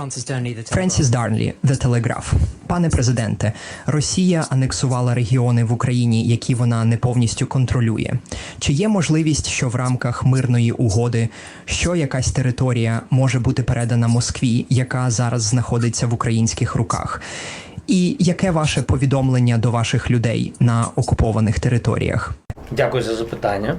Francis Darnley, the Френсіс Дарнлі, The Telegraph. Пане президенте, Росія анексувала регіони в Україні, які вона не повністю контролює. Чи є можливість, що в рамках мирної угоди, що якась територія може бути передана Москві, яка зараз знаходиться в українських руках? І яке ваше повідомлення до ваших людей на окупованих територіях? Дякую за запитання.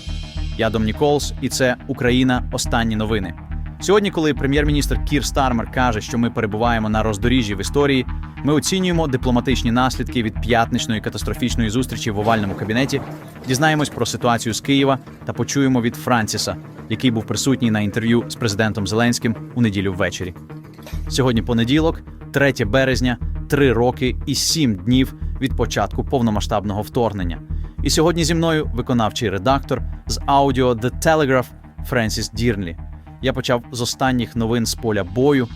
Я Дом Ніколс, і це Україна. Останні новини. Сьогодні, коли прем'єр-міністр Кір Стармер каже, що ми перебуваємо на роздоріжжі в історії, ми оцінюємо дипломатичні наслідки від п'ятничної катастрофічної зустрічі в овальному кабінеті, дізнаємось про ситуацію з Києва та почуємо від Франціса, який був присутній на інтерв'ю з президентом Зеленським у неділю ввечері. Сьогодні понеділок, 3 березня, 3 роки і 7 днів від початку повномасштабного вторгнення. І сьогодні зі мною виконавчий редактор з аудіо The Telegraph Френсіс Дірнлі. Я почав з останніх новин з поля бою.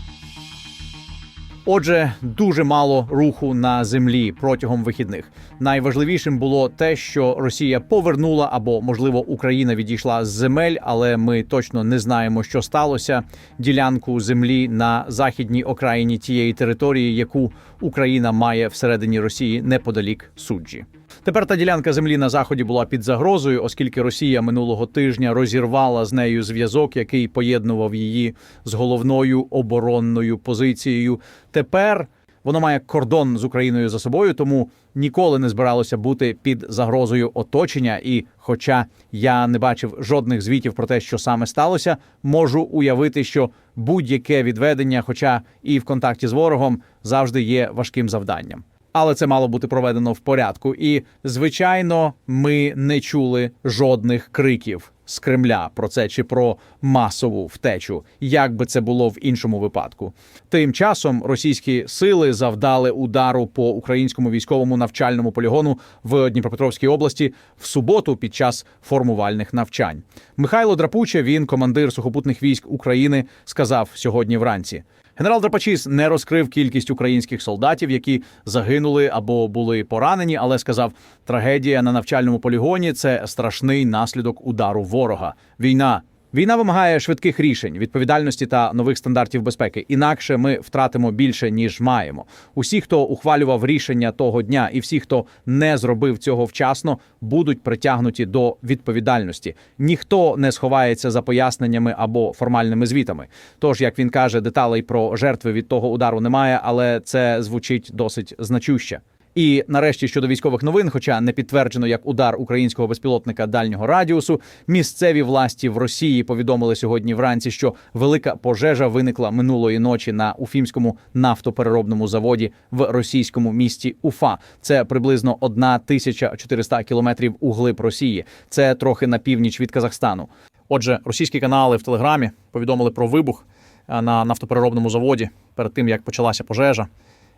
Отже, дуже мало руху на землі протягом вихідних. Найважливішим було те, що Росія повернула або, можливо, Україна відійшла з земель, але ми точно не знаємо, що сталося. Ділянку землі на західній окраїні тієї території, яку Україна має всередині Росії неподалік суджі. Тепер та ділянка землі на заході була під загрозою, оскільки Росія минулого тижня розірвала з нею зв'язок, який поєднував її з головною оборонною позицією. Тепер воно має кордон з Україною за собою, тому ніколи не збиралося бути під загрозою оточення. І, хоча я не бачив жодних звітів про те, що саме сталося, можу уявити, що будь-яке відведення, хоча і в контакті з ворогом, завжди є важким завданням. Але це мало бути проведено в порядку. І, звичайно, ми не чули жодних криків з Кремля про це чи про масову втечу, як би це було в іншому випадку. Тим часом російські сили завдали удару по українському військовому навчальному полігону в Дніпропетровській області в суботу під час формувальних навчань. Михайло Драпуче, він командир сухопутних військ України, сказав сьогодні вранці. Генерал Драпачіс не розкрив кількість українських солдатів, які загинули або були поранені, але сказав, трагедія на навчальному полігоні це страшний наслідок удару ворога. Війна. Війна вимагає швидких рішень, відповідальності та нових стандартів безпеки. Інакше ми втратимо більше ніж маємо. Усі, хто ухвалював рішення того дня, і всі, хто не зробив цього вчасно, будуть притягнуті до відповідальності. Ніхто не сховається за поясненнями або формальними звітами. Тож, як він каже, деталей про жертви від того удару немає, але це звучить досить значуще. І нарешті щодо військових новин, хоча не підтверджено як удар українського безпілотника дальнього радіусу, місцеві власті в Росії повідомили сьогодні вранці, що велика пожежа виникла минулої ночі на уфімському нафтопереробному заводі в російському місті Уфа. Це приблизно 1400 кілометрів у глиб Росії. Це трохи на північ від Казахстану. Отже, російські канали в Телеграмі повідомили про вибух на нафтопереробному заводі перед тим як почалася пожежа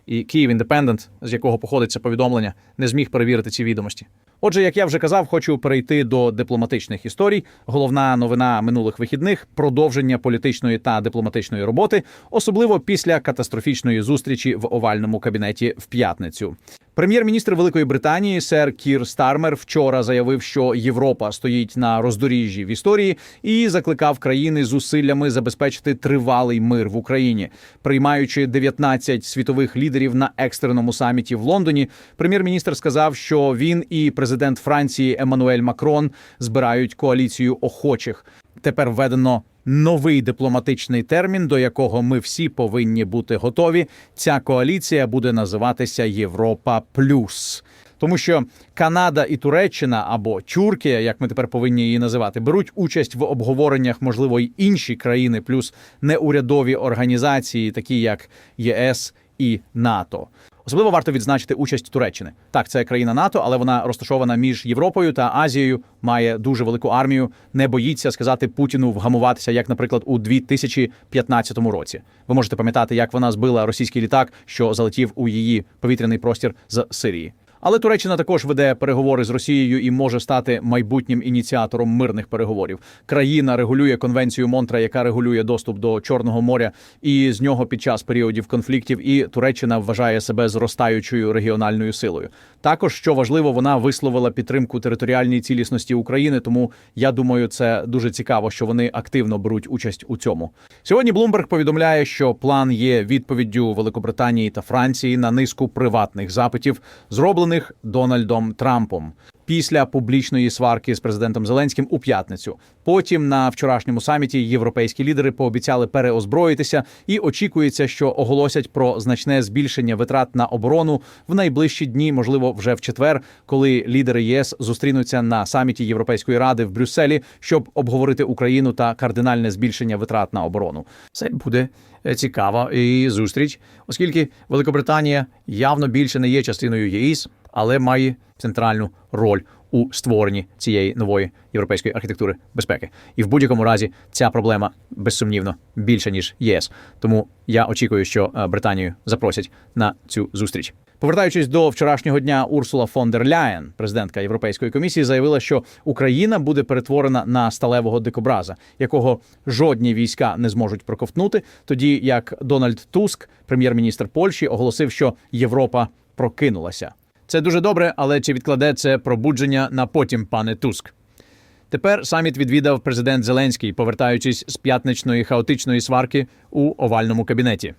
і Київ Індепендент, з якого походить це повідомлення, не зміг перевірити ці відомості. Отже, як я вже казав, хочу перейти до дипломатичних історій. Головна новина минулих вихідних продовження політичної та дипломатичної роботи, особливо після катастрофічної зустрічі в овальному кабінеті в п'ятницю. Прем'єр-міністр Великої Британії сер Кір Стармер вчора заявив, що Європа стоїть на роздоріжжі в історії і закликав країни зусиллями забезпечити тривалий мир в Україні, приймаючи 19 світових лідерів на екстреному саміті в Лондоні. Прем'єр-міністр сказав, що він і президент Франції Еммануель Макрон збирають коаліцію охочих. Тепер введено новий дипломатичний термін, до якого ми всі повинні бути готові. Ця коаліція буде називатися Європа Плюс. Тому що Канада і Туреччина або Тюркія, як ми тепер повинні її називати, беруть участь в обговореннях, можливо, й інші країни, плюс неурядові організації, такі як ЄС і НАТО. Особливо варто відзначити участь Туреччини. Так, це країна НАТО, але вона розташована між Європою та Азією, має дуже велику армію, не боїться сказати Путіну вгамуватися, як, наприклад, у 2015 році. Ви можете пам'ятати, як вона збила російський літак, що залетів у її повітряний простір з Сирії. Але Туреччина також веде переговори з Росією і може стати майбутнім ініціатором мирних переговорів. Країна регулює конвенцію Монтра, яка регулює доступ до Чорного моря, і з нього під час періодів конфліктів. І Туреччина вважає себе зростаючою регіональною силою. Також що важливо, вона висловила підтримку територіальній цілісності України. Тому я думаю, це дуже цікаво, що вони активно беруть участь у цьому. Сьогодні Блумберг повідомляє, що план є відповіддю Великобританії та Франції на низку приватних запитів, зроблених Дональдом Трампом. Після публічної сварки з президентом Зеленським у п'ятницю. Потім на вчорашньому саміті європейські лідери пообіцяли переозброїтися, і очікується, що оголосять про значне збільшення витрат на оборону в найближчі дні, можливо, вже в четвер, коли лідери єС зустрінуться на саміті Європейської ради в Брюсселі, щоб обговорити Україну та кардинальне збільшення витрат на оборону. Це буде е, цікава і зустріч, оскільки Великобританія явно більше не є частиною ЄС, але має центральну роль у створенні цієї нової європейської архітектури безпеки. І в будь-якому разі ця проблема безсумнівно більша ніж ЄС. Тому я очікую, що е, Британію запросять на цю зустріч. Повертаючись до вчорашнього дня, Урсула фон дер Ляєн, президентка Європейської комісії, заявила, що Україна буде перетворена на сталевого дикобраза, якого жодні війська не зможуть проковтнути, тоді як Дональд Туск, прем'єр-міністр Польщі, оголосив, що Європа прокинулася. Це дуже добре, але чи відкладе це пробудження на потім, пане Туск? Тепер саміт відвідав президент Зеленський, повертаючись з п'ятничної хаотичної сварки у овальному кабінеті.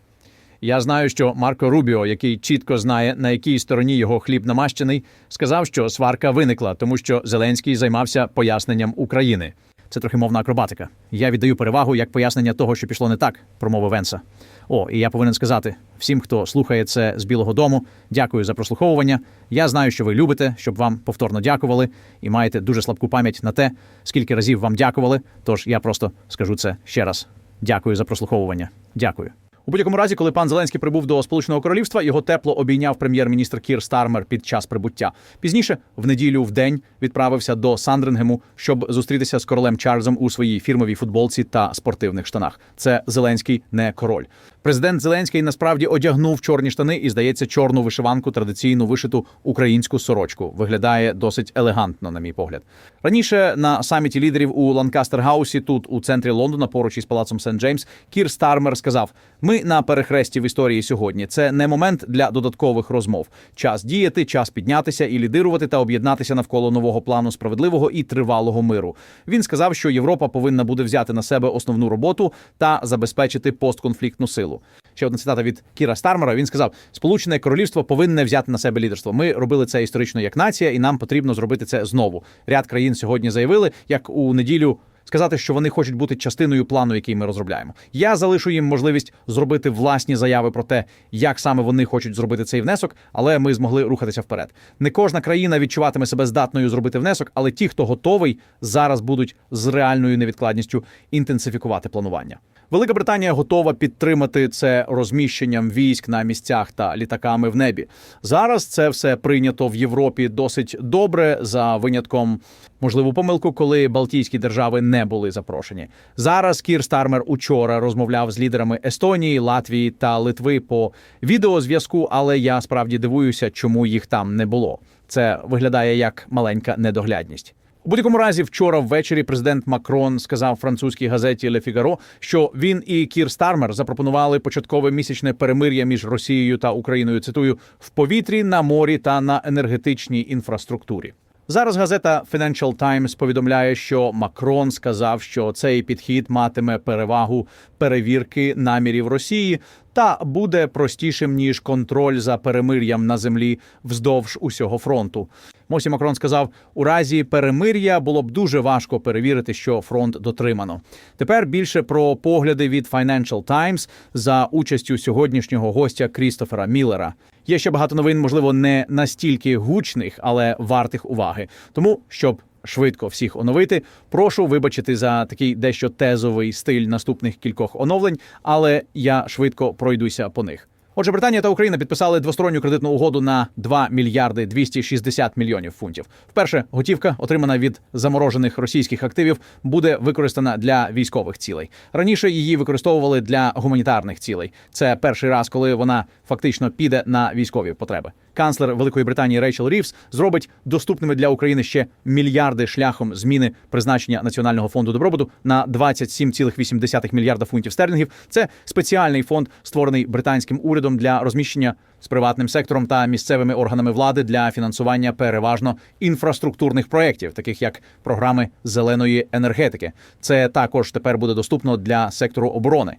Я знаю, що Марко Рубіо, який чітко знає, на якій стороні його хліб намащений, сказав, що сварка виникла, тому що Зеленський займався поясненням України. Це трохи мовна акробатика. Я віддаю перевагу як пояснення того, що пішло не так, промовив Венса. О, і я повинен сказати всім, хто слухає це з Білого Дому, дякую за прослуховування. Я знаю, що ви любите, щоб вам повторно дякували, і маєте дуже слабку пам'ять на те, скільки разів вам дякували. Тож я просто скажу це ще раз. Дякую за прослуховування. Дякую. У будь-якому разі, коли пан Зеленський прибув до Сполученого Королівства, його тепло обійняв прем'єр-міністр Кір Стармер під час прибуття. Пізніше, в неділю в день, відправився до Сандрингему, щоб зустрітися з королем Чарльзом у своїй фірмовій футболці та спортивних штанах. Це Зеленський не король. Президент Зеленський насправді одягнув чорні штани і, здається, чорну вишиванку, традиційну вишиту українську сорочку. Виглядає досить елегантно, на мій погляд. Раніше на саміті лідерів у Ланкастер Хаусі, тут у центрі Лондона, поруч із палацом Сент Джеймс, Кір Стармер сказав: Ми на перехресті в історії сьогодні. Це не момент для додаткових розмов. Час діяти, час піднятися і лідирувати та об'єднатися навколо нового плану справедливого і тривалого миру. Він сказав, що Європа повинна буде взяти на себе основну роботу та забезпечити постконфліктну силу. Ще одна цитата від Кіра Стармера. Він сказав: Сполучене Королівство повинне взяти на себе лідерство. Ми робили це історично як нація, і нам потрібно зробити це знову. Ряд країн сьогодні заявили, як у неділю. Сказати, що вони хочуть бути частиною плану, який ми розробляємо. Я залишу їм можливість зробити власні заяви про те, як саме вони хочуть зробити цей внесок, але ми змогли рухатися вперед. Не кожна країна відчуватиме себе здатною зробити внесок, але ті, хто готовий, зараз будуть з реальною невідкладністю інтенсифікувати планування. Велика Британія готова підтримати це розміщенням військ на місцях та літаками в небі. Зараз це все прийнято в Європі досить добре, за винятком можливу помилку, коли Балтійські держави не були запрошені. Зараз Кір Стармер учора розмовляв з лідерами Естонії, Латвії та Литви по відеозв'язку, але я справді дивуюся, чому їх там не було. Це виглядає як маленька недоглядність. У будь-якому разі, вчора ввечері президент Макрон сказав французькій газеті Le Figaro, що він і Кір Стармер запропонували початкове місячне перемир'я між Росією та Україною. Цитую в повітрі, на морі та на енергетичній інфраструктурі. Зараз газета Financial Times повідомляє, що Макрон сказав, що цей підхід матиме перевагу перевірки намірів Росії та буде простішим ніж контроль за перемир'ям на землі вздовж усього фронту. Мосі Макрон сказав: у разі перемир'я було б дуже важко перевірити, що фронт дотримано. Тепер більше про погляди від Financial Times за участю сьогоднішнього гостя Крістофера Міллера. Є ще багато новин, можливо, не настільки гучних, але вартих уваги. Тому щоб швидко всіх оновити, прошу вибачити за такий дещо тезовий стиль наступних кількох оновлень, але я швидко пройдуся по них. Отже, Британія та Україна підписали двосторонню кредитну угоду на 2 мільярди 260 мільйонів фунтів. Вперше готівка, отримана від заморожених російських активів, буде використана для військових цілей. Раніше її використовували для гуманітарних цілей. Це перший раз, коли вона фактично піде на військові потреби. Канцлер Великої Британії Рейчел Рівс зробить доступними для України ще мільярди шляхом зміни призначення Національного фонду добробуту на 27,8 мільярда фунтів стерлінгів. Це спеціальний фонд, створений британським урядом для розміщення з приватним сектором та місцевими органами влади для фінансування переважно інфраструктурних проєктів, таких як програми зеленої енергетики. Це також тепер буде доступно для сектору оборони.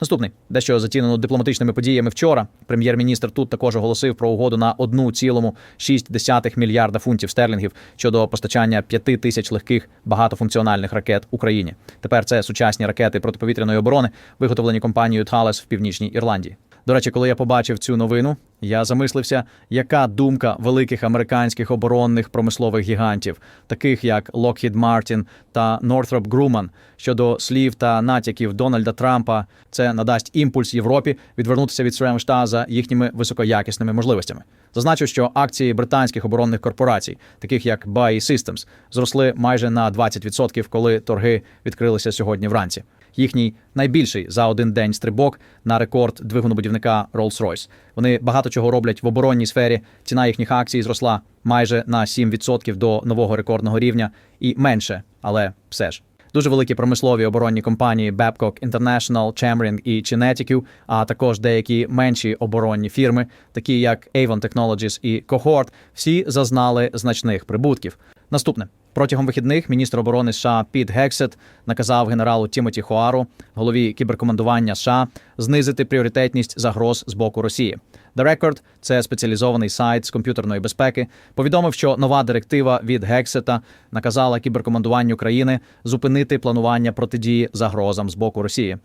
Наступний дещо затінено дипломатичними подіями вчора. Прем'єр-міністр тут також оголосив про угоду на 1,6 мільярда фунтів стерлінгів щодо постачання 5 тисяч легких багатофункціональних ракет Україні. Тепер це сучасні ракети протиповітряної оборони, виготовлені компанією Thales в північній Ірландії. До речі, коли я побачив цю новину, я замислився, яка думка великих американських оборонних промислових гігантів, таких як Lockheed Martin та Northrop Grumman, щодо слів та натяків Дональда Трампа, це надасть імпульс Європі відвернутися від США за їхніми високоякісними можливостями. Зазначу, що акції британських оборонних корпорацій, таких як BAE Systems, зросли майже на 20%, коли торги відкрилися сьогодні вранці. Їхній найбільший за один день стрибок на рекорд двигунобудівника Rolls-Royce. Вони багато чого роблять в оборонній сфері. Ціна їхніх акцій зросла майже на 7% до нового рекордного рівня і менше, але все ж. Дуже великі промислові оборонні компанії Babcock International, Chemring і Kinetic, а також деякі менші оборонні фірми, такі як Avon Technologies і Cohort, всі зазнали значних прибутків. Наступне протягом вихідних міністр оборони США Піт Гексет наказав генералу Тімоті Хоару, голові кіберкомандування США, знизити пріоритетність загроз з боку Росії. The Record – це спеціалізований сайт з комп'ютерної безпеки. Повідомив, що нова директива від Гексета наказала кіберкомандуванню країни зупинити планування протидії загрозам з боку Росії.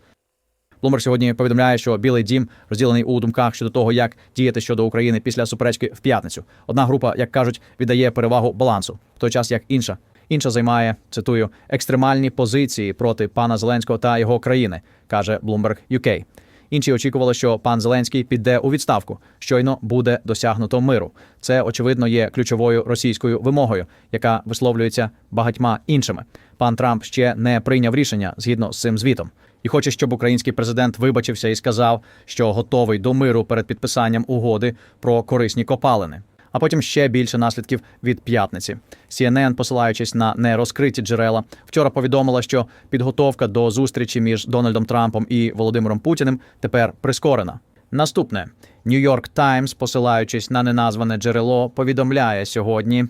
Блумберг сьогодні повідомляє, що Білий Дім розділений у думках щодо того, як діяти щодо України після суперечки в п'ятницю. Одна група, як кажуть, віддає перевагу балансу, в той час як інша. Інша займає цитую екстремальні позиції проти пана Зеленського та його країни, каже Bloomberg UK. Інші очікували, що пан Зеленський піде у відставку. Щойно буде досягнуто миру. Це очевидно є ключовою російською вимогою, яка висловлюється багатьма іншими. Пан Трамп ще не прийняв рішення згідно з цим звітом і хоче, щоб український президент вибачився і сказав, що готовий до миру перед підписанням угоди про корисні копалини. А потім ще більше наслідків від п'ятниці. CNN, посилаючись на нерозкриті джерела, вчора повідомила, що підготовка до зустрічі між Дональдом Трампом і Володимиром Путіним тепер прискорена. Наступне New York Times, посилаючись на неназване джерело, повідомляє сьогодні,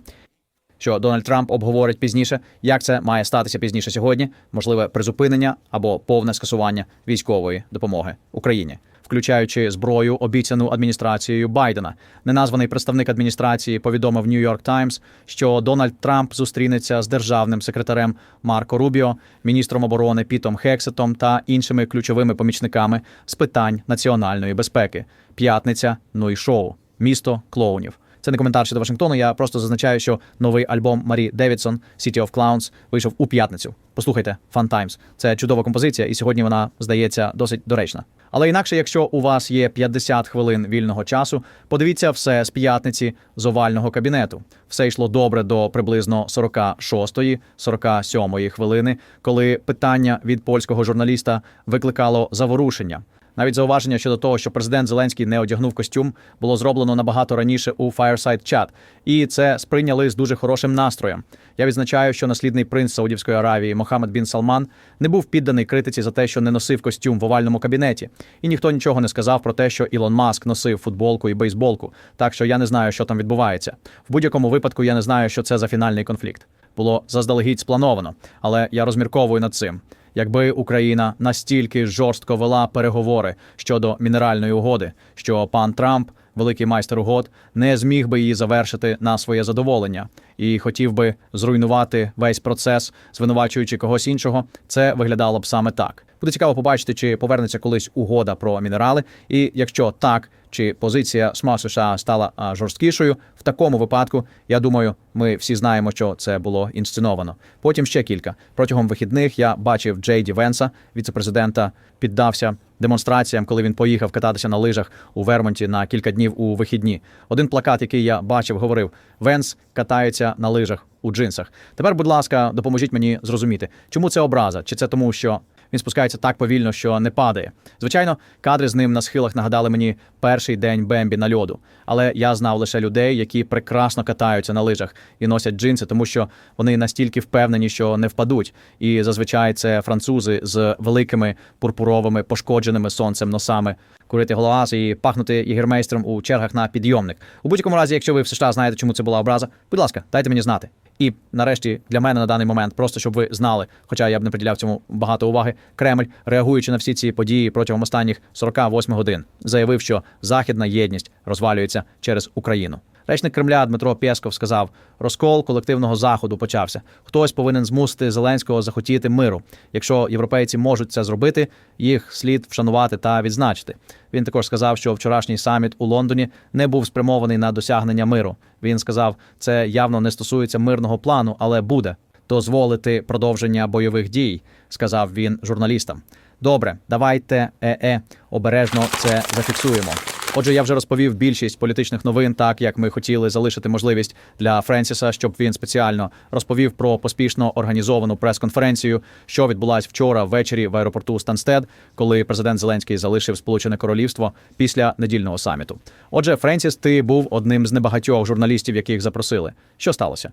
що Дональд Трамп обговорить пізніше, як це має статися пізніше сьогодні, можливе призупинення або повне скасування військової допомоги Україні, включаючи зброю, обіцяну адміністрацією Байдена. Неназваний представник адміністрації повідомив York Times, що Дональд Трамп зустрінеться з державним секретарем Марко Рубіо, міністром оборони Пітом Хексетом та іншими ключовими помічниками з питань національної безпеки. П'ятниця, ну і шоу, місто клоунів. Це не коментар щодо Вашингтону. Я просто зазначаю, що новий альбом Марі Девідсон City of Clowns вийшов у п'ятницю. Послухайте Fun Times. Це чудова композиція, і сьогодні вона здається досить доречна. Але інакше, якщо у вас є 50 хвилин вільного часу, подивіться все з п'ятниці з овального кабінету. Все йшло добре до приблизно 46-ї, 47-ї хвилини, коли питання від польського журналіста викликало заворушення. Навіть зауваження щодо того, що президент Зеленський не одягнув костюм, було зроблено набагато раніше у Fireside Chat. і це сприйняли з дуже хорошим настроєм. Я відзначаю, що наслідний принц Саудівської Аравії Мохаммед Бін Салман не був підданий критиці за те, що не носив костюм в овальному кабінеті, і ніхто нічого не сказав про те, що Ілон Маск носив футболку і бейсболку. Так що я не знаю, що там відбувається. В будь-якому випадку я не знаю, що це за фінальний конфлікт. Було заздалегідь сплановано, але я розмірковую над цим. Якби Україна настільки жорстко вела переговори щодо мінеральної угоди, що пан Трамп, великий майстер угод, не зміг би її завершити на своє задоволення і хотів би зруйнувати весь процес, звинувачуючи когось іншого, це виглядало б саме так. Буде цікаво побачити, чи повернеться колись угода про мінерали, і якщо так, чи позиція СМА США стала жорсткішою. В такому випадку, я думаю, ми всі знаємо, що це було інсценовано. Потім ще кілька. Протягом вихідних я бачив Джей Ді Венса, віцепрезидента, піддався демонстраціям, коли він поїхав кататися на лижах у Вермонті на кілька днів у вихідні. Один плакат, який я бачив, говорив: Венс катається на лижах у джинсах. Тепер, будь ласка, допоможіть мені зрозуміти, чому це образа? Чи це тому, що він спускається так повільно, що не падає? Звичайно, кадри з ним на схилах нагадали мені перший день Бембі на льоду. Але я знав лише людей, які прекрасно катаються на лижах і носять джинси, тому що вони настільки впевнені, що не впадуть. І зазвичай це французи з великими пурпуровими пошкодженими сонцем носами. Курити голоаз і пахнути єгермейстером у чергах на підйомник. У будь-якому разі, якщо ви в США знаєте, чому це була образа, будь ласка, дайте мені знати. І нарешті для мене на даний момент, просто щоб ви знали, хоча я б не приділяв цьому багато уваги, Кремль, реагуючи на всі ці події протягом останніх 48 годин, заявив, що західна єдність розвалюється через Україну. Речник Кремля Дмитро Пєсков сказав: розкол колективного заходу почався. Хтось повинен змусити Зеленського захотіти миру. Якщо європейці можуть це зробити, їх слід вшанувати та відзначити. Він також сказав, що вчорашній саміт у Лондоні не був спрямований на досягнення миру. Він сказав, це явно не стосується мирного плану, але буде дозволити продовження бойових дій, сказав він журналістам. Добре, давайте е-е, обережно це зафіксуємо. Отже, я вже розповів більшість політичних новин, так як ми хотіли залишити можливість для Френсіса, щоб він спеціально розповів про поспішно організовану прес-конференцію, що відбулась вчора ввечері в аеропорту Станстед, коли президент Зеленський залишив Сполучене Королівство після недільного саміту. Отже, Френсіс, ти був одним з небагатьох журналістів, яких запросили. Що сталося?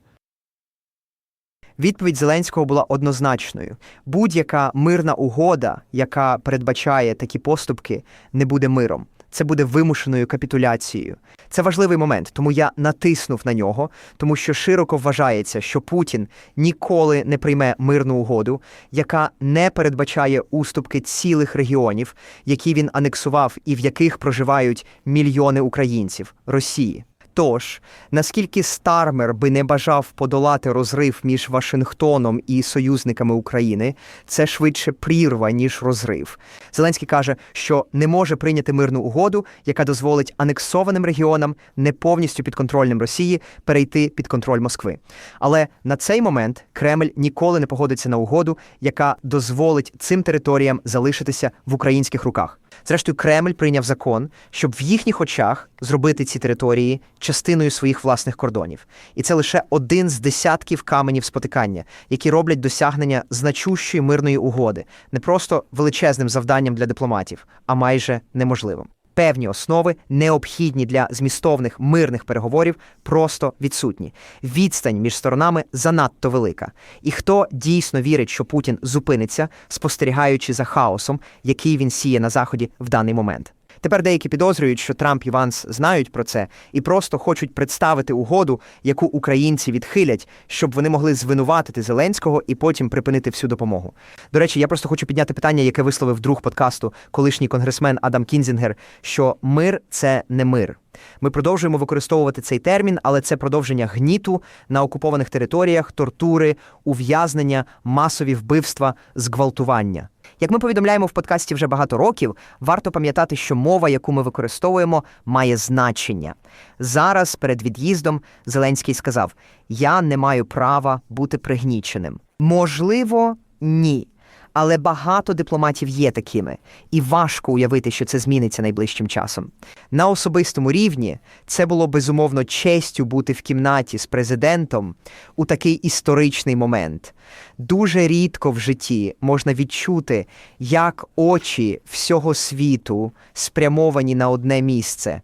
Відповідь Зеленського була однозначною: будь-яка мирна угода, яка передбачає такі поступки, не буде миром. Це буде вимушеною капітуляцією. Це важливий момент, тому я натиснув на нього, тому що широко вважається, що Путін ніколи не прийме мирну угоду, яка не передбачає уступки цілих регіонів, які він анексував і в яких проживають мільйони українців Росії. Тож, наскільки Стармер би не бажав подолати розрив між Вашингтоном і союзниками України, це швидше прірва, ніж розрив. Зеленський каже, що не може прийняти мирну угоду, яка дозволить анексованим регіонам, не повністю підконтрольним Росії, перейти під контроль Москви. Але на цей момент Кремль ніколи не погодиться на угоду, яка дозволить цим територіям залишитися в українських руках. Зрештою, Кремль прийняв закон, щоб в їхніх очах зробити ці території частиною своїх власних кордонів. І це лише один з десятків каменів спотикання, які роблять досягнення значущої мирної угоди, не просто величезним завданням для дипломатів, а майже неможливим. Певні основи, необхідні для змістовних мирних переговорів, просто відсутні. Відстань між сторонами занадто велика. І хто дійсно вірить, що Путін зупиниться, спостерігаючи за хаосом, який він сіє на заході в даний момент. Тепер деякі підозрюють, що Трамп і Ванс знають про це і просто хочуть представити угоду, яку українці відхилять, щоб вони могли звинуватити Зеленського і потім припинити всю допомогу. До речі, я просто хочу підняти питання, яке висловив друг подкасту, колишній конгресмен Адам Кінзінгер, що мир це не мир. Ми продовжуємо використовувати цей термін, але це продовження гніту на окупованих територіях, тортури, ув'язнення, масові вбивства, зґвалтування. Як ми повідомляємо в подкасті вже багато років, варто пам'ятати, що мова, яку ми використовуємо, має значення. Зараз, перед від'їздом, Зеленський сказав: Я не маю права бути пригніченим. Можливо, ні. Але багато дипломатів є такими, і важко уявити, що це зміниться найближчим часом. На особистому рівні це було безумовно честю бути в кімнаті з президентом у такий історичний момент. Дуже рідко в житті можна відчути, як очі всього світу спрямовані на одне місце,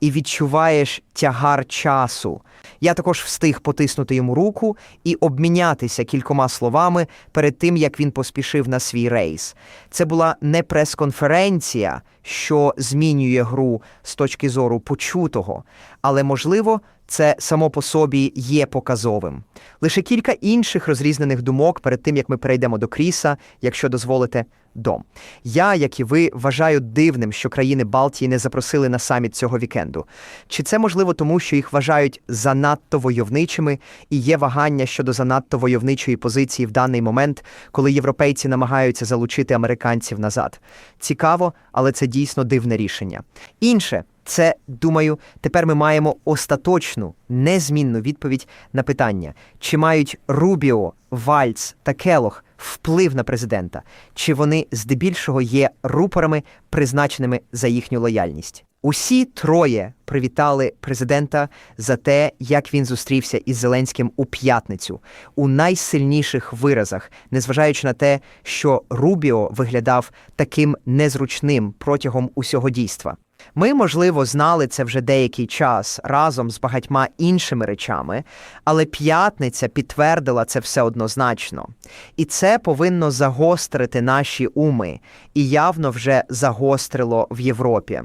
і відчуваєш тягар часу. Я також встиг потиснути йому руку і обмінятися кількома словами перед тим, як він поспішив на свій рейс. Це була не прес-конференція, що змінює гру з точки зору почутого, але можливо. Це само по собі є показовим. Лише кілька інших розрізнених думок перед тим, як ми перейдемо до Кріса, якщо дозволите, дом. Я, як і ви, вважаю дивним, що країни Балтії не запросили на саміт цього вікенду. Чи це можливо тому, що їх вважають занадто войовничими, і є вагання щодо занадто войовничої позиції в даний момент, коли європейці намагаються залучити американців назад? Цікаво, але це дійсно дивне рішення. Інше. Це, думаю, тепер ми маємо остаточну, незмінну відповідь на питання, чи мають Рубіо, Вальц та Келох вплив на президента, чи вони здебільшого є рупорами, призначеними за їхню лояльність. Усі троє привітали президента за те, як він зустрівся із Зеленським у п'ятницю у найсильніших виразах, незважаючи на те, що Рубіо виглядав таким незручним протягом усього дійства. Ми, можливо, знали це вже деякий час разом з багатьма іншими речами, але п'ятниця підтвердила це все однозначно. І це повинно загострити наші уми, і явно вже загострило в Європі.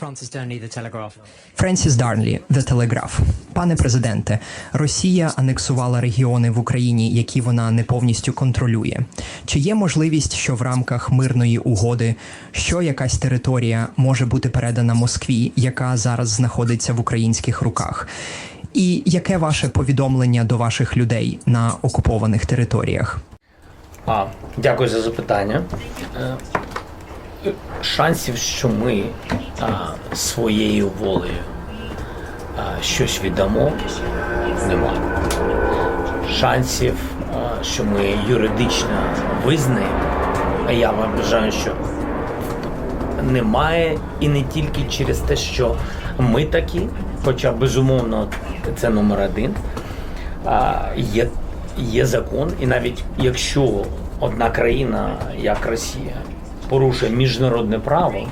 Francis Darnley, The Telegraph. Френсіс Дарнлі, The Telegraph. Пане президенте, Росія анексувала регіони в Україні, які вона не повністю контролює. Чи є можливість, що в рамках мирної угоди, що якась територія може бути передана Москві, яка зараз знаходиться в українських руках? І яке ваше повідомлення до ваших людей на окупованих територіях? А, дякую за запитання. Шансів, що ми а, своєю волею а, щось віддамо, немає. Шансів, а, що ми юридично визнаємо, я вам бажаю, що немає і не тільки через те, що ми такі, хоча безумовно це номер один. А, є, є закон, і навіть якщо одна країна, як Росія, порушує міжнародне право,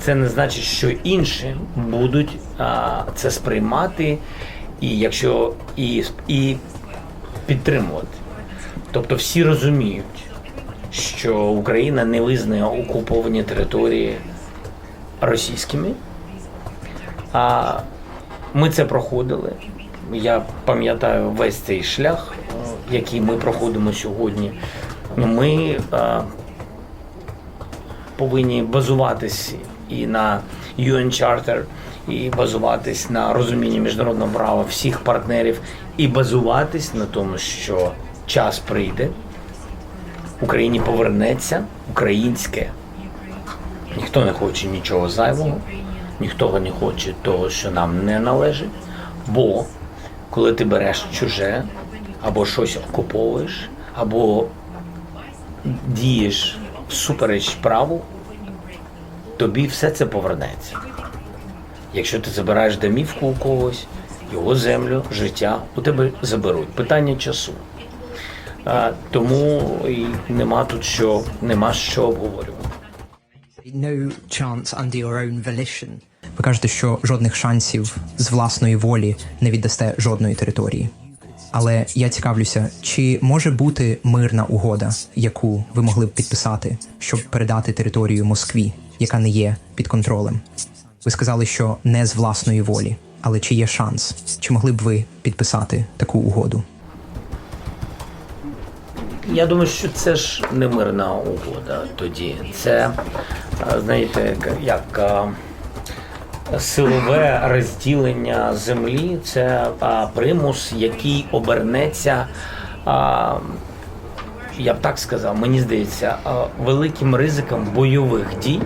це не значить, що інші будуть а, це сприймати, і якщо і, і підтримувати. Тобто всі розуміють, що Україна не визнає окуповані території російськими. А ми це проходили. Я пам'ятаю весь цей шлях, який ми проходимо сьогодні. Ми повинні базуватись і на UN Charter, і базуватись на розумінні міжнародного права всіх партнерів, і базуватись на тому, що час прийде, Україні повернеться українське. Ніхто не хоче нічого зайвого, ніхто не хоче того, що нам не належить. Бо коли ти береш чуже, або щось окуповуєш, або дієш всупереч праву, тобі все це повернеться. Якщо ти забираєш домівку у когось, його землю, життя, у тебе заберуть. Питання часу. А, тому і нема тут що, нема що обговорювати. No chance under your own volition. Ви кажете, що жодних шансів з власної волі не віддасте жодної території. Але я цікавлюся, чи може бути мирна угода, яку ви могли б підписати, щоб передати територію Москві, яка не є під контролем? Ви сказали, що не з власної волі, але чи є шанс? Чи могли б ви підписати таку угоду? Я думаю, що це ж не мирна угода тоді. Це, знаєте, як силове розділення землі, це примус, який обернеться, я б так сказав, мені здається, великим ризиком бойових дій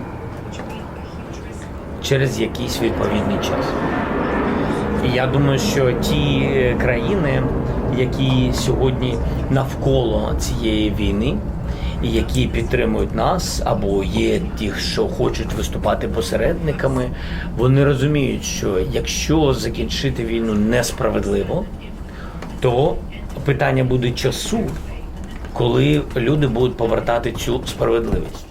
через якийсь відповідний час. І я думаю, що ті країни, які сьогодні навколо цієї війни, які підтримують нас, або є ті, що хочуть виступати посередниками, вони розуміють, що якщо закінчити війну несправедливо, то питання буде часу, коли люди будуть повертати цю справедливість.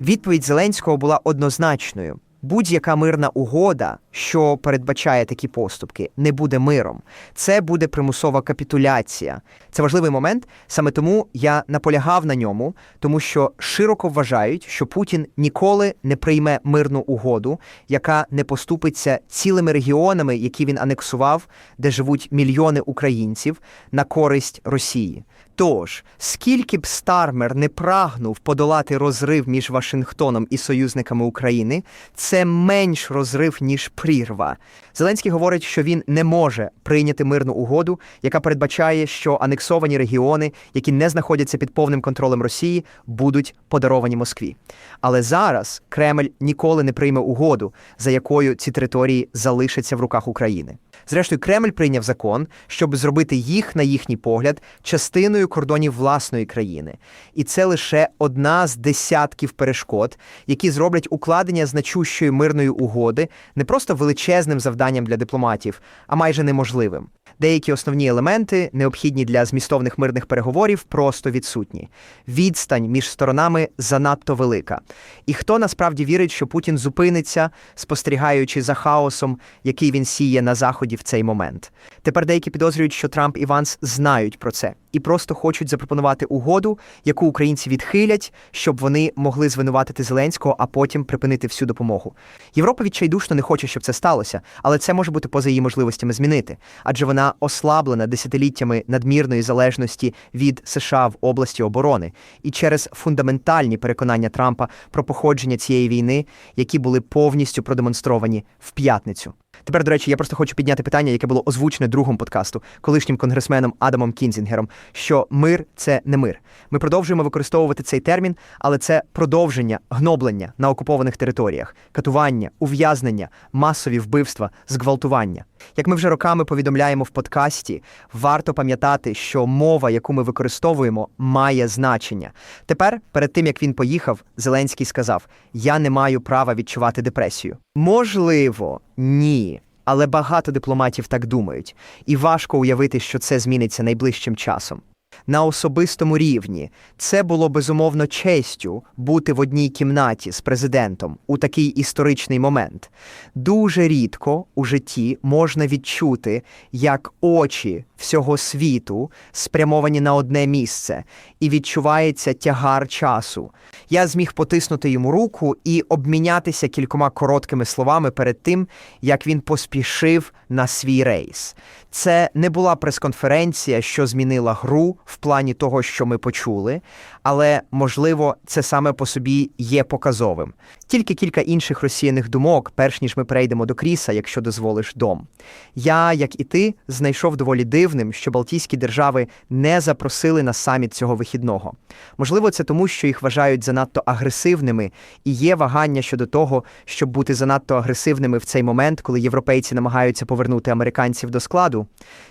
Відповідь Зеленського була однозначною. Будь-яка мирна угода, що передбачає такі поступки, не буде миром. Це буде примусова капітуляція. Це важливий момент. Саме тому я наполягав на ньому, тому що широко вважають, що Путін ніколи не прийме мирну угоду, яка не поступиться цілими регіонами, які він анексував, де живуть мільйони українців, на користь Росії. Тож, скільки б Стармер не прагнув подолати розрив між Вашингтоном і союзниками України, це менш розрив, ніж прірва. Зеленський говорить, що він не може прийняти мирну угоду, яка передбачає, що анексовані регіони, які не знаходяться під повним контролем Росії, будуть подаровані Москві. Але зараз Кремль ніколи не прийме угоду, за якою ці території залишаться в руках України. Зрештою, Кремль прийняв закон, щоб зробити їх, на їхній погляд, частиною кордонів власної країни. І це лише одна з десятків перешкод, які зроблять укладення значущої мирної угоди не просто величезним завданням для дипломатів, а майже неможливим. Деякі основні елементи, необхідні для змістовних мирних переговорів, просто відсутні. Відстань між сторонами занадто велика. І хто насправді вірить, що Путін зупиниться, спостерігаючи за хаосом, який він сіє на заході в цей момент? Тепер деякі підозрюють, що Трамп і Ванс знають про це і просто хочуть запропонувати угоду, яку українці відхилять, щоб вони могли звинуватити Зеленського, а потім припинити всю допомогу. Європа відчайдушно не хоче, щоб це сталося, але це може бути поза її можливостями змінити, адже вона ослаблена десятиліттями надмірної залежності від США в області оборони і через фундаментальні переконання Трампа про походження цієї війни, які були повністю продемонстровані в п'ятницю. Тепер, до речі, я просто хочу підняти питання, яке було озвучене другом подкасту, колишнім конгресменом Адамом Кінзінгером, що мир це не мир. Ми продовжуємо використовувати цей термін, але це продовження гноблення на окупованих територіях, катування, ув'язнення, масові вбивства, зґвалтування. Як ми вже роками повідомляємо в подкасті, варто пам'ятати, що мова, яку ми використовуємо, має значення. Тепер, перед тим як він поїхав, Зеленський сказав: Я не маю права відчувати депресію. Можливо, ні. Але багато дипломатів так думають, і важко уявити, що це зміниться найближчим часом. На особистому рівні це було безумовно честю бути в одній кімнаті з президентом у такий історичний момент. Дуже рідко у житті можна відчути, як очі всього світу спрямовані на одне місце, і відчувається тягар часу. Я зміг потиснути йому руку і обмінятися кількома короткими словами перед тим, як він поспішив на свій рейс. Це не була прес-конференція, що змінила гру в плані того, що ми почули, але можливо, це саме по собі є показовим. Тільки кілька інших розсіяних думок, перш ніж ми перейдемо до Кріса, якщо дозволиш дом. Я, як і ти, знайшов доволі дивним, що Балтійські держави не запросили на саміт цього вихідного. Можливо, це тому, що їх вважають занадто агресивними, і є вагання щодо того, щоб бути занадто агресивними в цей момент, коли європейці намагаються повернути американців до складу.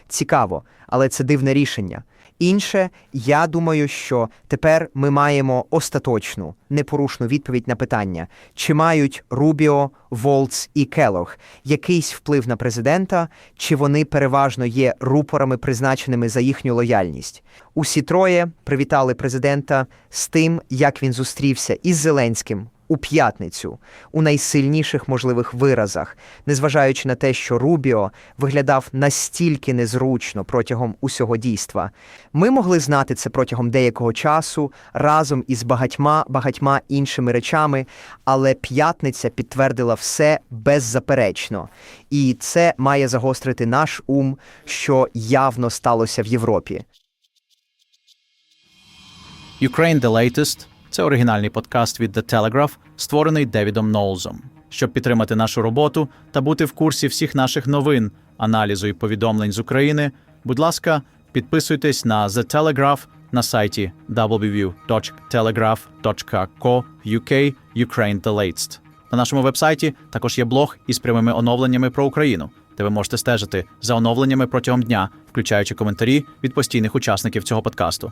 Цікаво, але це дивне рішення. Інше, я думаю, що тепер ми маємо остаточну, непорушну відповідь на питання, чи мають Рубіо, Волц і Келох якийсь вплив на президента, чи вони переважно є рупорами, призначеними за їхню лояльність. Усі троє привітали президента з тим, як він зустрівся із Зеленським у п'ятницю у найсильніших можливих виразах, незважаючи на те, що Рубіо виглядав настільки незручно протягом усього дійства. Ми могли знати це протягом деякого часу разом із багатьма багатьма іншими речами, але п'ятниця підтвердила все беззаперечно, і це має загострити наш ум, що явно сталося в Європі. Ukraine The Latest – це оригінальний подкаст від The Telegraph, створений Девідом Ноулзом. Щоб підтримати нашу роботу та бути в курсі всіх наших новин, аналізу і повідомлень з України, будь ласка, підписуйтесь на The Telegraph на сайті www.telegraph.co.uk Ukraine The Latest. На нашому вебсайті також є блог із прямими оновленнями про Україну, де ви можете стежити за оновленнями протягом дня, включаючи коментарі від постійних учасників цього подкасту.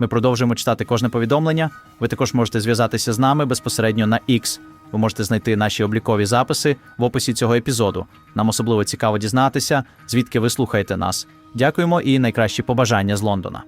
Ми продовжуємо читати кожне повідомлення. Ви також можете зв'язатися з нами безпосередньо на X. Ви можете знайти наші облікові записи в описі цього епізоду. Нам особливо цікаво дізнатися, звідки ви слухаєте нас. Дякуємо і найкращі побажання з Лондона.